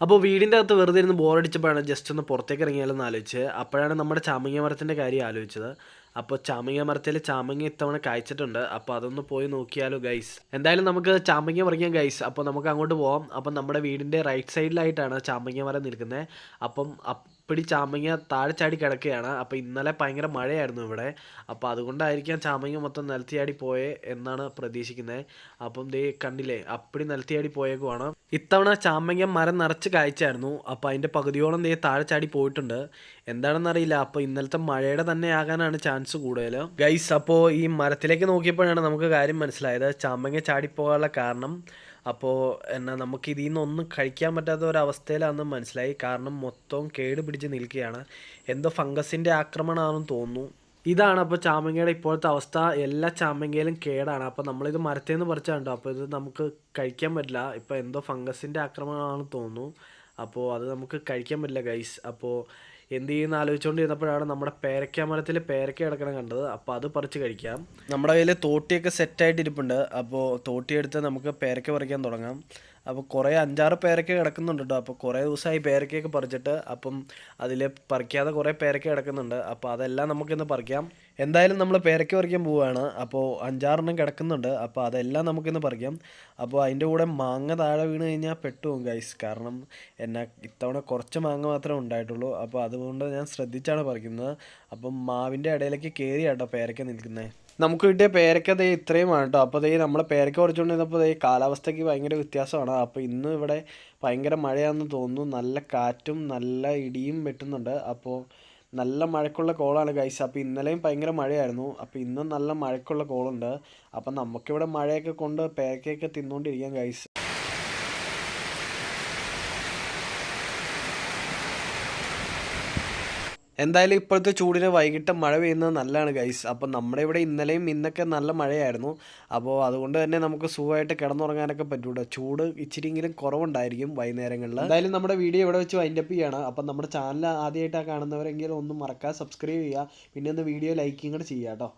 അപ്പോൾ വീടിന്റെ അകത്ത് വെറുതെ ഇരുന്ന് ബോറടിച്ചപ്പോഴാണ് ജസ്റ്റ് ഒന്ന് പുറത്തേക്ക് ഇറങ്ങിയാലെന്ന് ആലോചിച്ച് അപ്പോഴാണ് നമ്മുടെ ചാമങ്ങ മരത്തിന്റെ കാര്യം ആലോചിച്ചത്. അപ്പോൾ ചാമങ്ങ മരത്തിൽ ചാമങ്ങ ഇത്തവണ കായ്ച്ചിട്ടുണ്ട്. അപ്പോൾ അതൊന്ന് പോയി നോക്കിയാലോ ഗൈസ് എന്തായാലും നമുക്ക് ചാമങ്ങ പറിക്കാം ഗൈസ് അപ്പോൾ നമുക്ക് അങ്ങോട്ട് പോവാം. അപ്പം നമ്മുടെ വീടിന്റെ റൈറ്റ് സൈഡിലായിട്ടാണ് ചാമങ്ങ മരം നിൽക്കുന്നത് അപ്പം അപ്പടി ചാമങ്ങ താഴെ ചാടി കിടക്കുകയാണ്. അപ്പോൾ ഇന്നലെ ഭയങ്കര മഴയായിരുന്നു ഇവിടെ. അപ്പോൾ അതുകൊണ്ടായിരിക്കാം ചാമങ്ങ മൊത്തം നിലത്തിയാടി പോയേ എന്നാണ് പ്രതീക്ഷിക്കുന്നത് അപ്പം ദേ കണ്ടില്ലേ അപ്പടി നിലത്തിയാടി പോയേക്കുവാണ്. ഇത്തവണ ചാമ്പങ്ങ മരം നിറച്ച് കായ്ച്ചായിരുന്നു. അപ്പോൾ അതിന്റെ പകുതിയോളം ദേ താഴെ ചാടി പോയിട്ടുണ്ട്. എന്താണെന്നറിയില്ല. അപ്പോൾ ഇന്നലത്തെ മഴയുടെ തന്നെ ആകാനാണ് ചാൻസ് കൂടുതൽ ഗൈസ് അപ്പോൾ ഈ മരത്തിലേക്ക് നോക്കിയപ്പോഴാണ് നമുക്ക് കാര്യം മനസ്സിലായത്. ചാമ്പങ്ങ ചാടിപ്പോകാനുള്ള കാരണം അപ്പോൾ എന്നാ നമുക്ക് ഇതിൽ നിന്നൊന്നും കഴിക്കാൻ പറ്റാത്ത ഒരവസ്ഥയിലാണെന്ന് മനസ്സിലായി. കാരണം മൊത്തം കേട് പിടിച്ച് നിൽക്കുകയാണ്. എന്തോ ഫംഗസിന്റെ ആക്രമണമാണെന്ന് തോന്നുന്നു. ഇതാണ് അപ്പോൾ ചാമ്പങ്ങയുടെ ഇപ്പോഴത്തെ അവസ്ഥ. എല്ലാ ചാമ്പങ്ങയിലും കേടാണ്. അപ്പോൾ നമ്മളിത് മരത്തിൽ നിന്ന് പറിച്ചാണ്ടോ അപ്പോൾ ഇത് നമുക്ക് കഴിക്കാൻ പറ്റില്ല. ഇപ്പോൾ എന്തോ ഫംഗസിന്റെ ആക്രമണമാണെന്ന് തോന്നുന്നു. അപ്പോൾ അത് നമുക്ക് കഴിക്കാൻ പറ്റില്ല ഗൈസ് അപ്പോൾ എന്ത് ചെയ്യുന്ന ആലോചിച്ചുകൊണ്ടിരുന്നപ്പോഴാണ് നമ്മുടെ പേരക്ക മരത്തിൽ പേരക്ക കിടക്കണം കണ്ടത്. അപ്പോൾ അത് പറിച്ച് കഴിക്കാം. നമ്മുടെ കയ്യിൽ തോട്ടിയൊക്കെ സെറ്റായിട്ട് ഇരിപ്പുണ്ട്. അപ്പോൾ തോട്ടിയെടുത്ത് നമുക്ക് പേരക്ക പറിക്കാൻ തുടങ്ങാം. അപ്പോൾ കുറേ അഞ്ചാറ് പേരക്ക കിടക്കുന്നുണ്ട് കേട്ടോ അപ്പോൾ കുറേ ദിവസമായി പേരക്കയൊക്കെ പറിച്ചിട്ട് അപ്പം അതിൽ പറിക്കാതെ കുറേ പേരക്ക കിടക്കുന്നുണ്ട്. അപ്പോൾ അതെല്ലാം നമുക്കിന്ന് പറിക്കാം. എന്തായാലും നമ്മൾ പേരയ്ക്ക് പറിക്കാൻ പോവുകയാണ് അപ്പോൾ അഞ്ചാറെണ്ണം കിടക്കുന്നുണ്ട്. അപ്പോൾ അതെല്ലാം നമുക്കിന്ന് പറിക്കാം. അപ്പോൾ അതിന്റെ കൂടെ മാങ്ങ താഴെ വീണ് കഴിഞ്ഞാൽ പെട്ടുപോകും ഗൈസ് കാരണം എന്നാ ഇത്തവണ കുറച്ച് മാങ്ങ മാത്രമേ ഉണ്ടായിട്ടുള്ളൂ. അപ്പോൾ അതുകൊണ്ട് ഞാൻ ശ്രദ്ധിച്ചാണ് പറിക്കുന്നത്. അപ്പം മാവിന്റെ ഇടയിലേക്ക് കയറി കേട്ടോ പേരക്ക നിൽക്കുന്നത് നമുക്ക് കിട്ടിയ പേരക്ക ദേ ഇത്രയുമാണ് കേട്ടോ അപ്പോൾ ദേ നമ്മൾ പേരയ്ക്ക കുറച്ചുകൊണ്ടിരുന്നപ്പോൾ ദേ കാലാവസ്ഥയ്ക്ക് ഭയങ്കര വ്യത്യാസമാണ്. അപ്പോൾ ഇന്ന് ഇവിടെ ഭയങ്കര മഴയാണെന്ന് തോന്നുന്നു. നല്ല കാറ്റും നല്ല ഇടിയും വെട്ടുന്നുണ്ട്. അപ്പോൾ നല്ല മഴക്കുള്ള കോളാണ് ഗൈസ് അപ്പോൾ ഇന്നലെയും ഭയങ്കര മഴയായിരുന്നു. അപ്പോൾ ഇന്നും നല്ല മഴക്കുള്ള കോളുണ്ട്. അപ്പം നമുക്കിവിടെ മഴയൊക്കെ കൊണ്ട് പേക്കയൊക്കെ തിന്നുകൊണ്ടിരിക്കാം ഗൈസ് എന്തായാലും ഇപ്പോഴത്തെ ചൂടിന് വൈകിട്ട് മഴ പെയ്യുന്നത് നല്ലതാണ് ഗൈസ് അപ്പോൾ നമ്മുടെ ഇവിടെ ഇന്നലെയും ഇന്നൊക്കെ നല്ല മഴയായിരുന്നു. അപ്പോൾ അതുകൊണ്ട് തന്നെ നമുക്ക് സുഖമായിട്ട് കിടന്നുറങ്ങാനൊക്കെ പറ്റൂട്ടോ. ചൂട് ഇച്ചിരിയെങ്കിലും കുറവുണ്ടായിരിക്കും വൈകുന്നേരങ്ങളിൽ. എന്തായാലും നമ്മുടെ വീഡിയോ ഇവിടെ വെച്ച് വൈൻഡപ്പ് ചെയ്യണം. അപ്പം നമ്മുടെ ചാനൽ ആദ്യമായിട്ടാണ് കാണുന്നവരെങ്കിലും ഒന്നും മറക്കാതെ സബ്സ്ക്രൈബ് ചെയ്യുക. പിന്നെ ഒന്ന് വീഡിയോ ലൈക്കും കൂടെ ചെയ്യുക കേട്ടോ.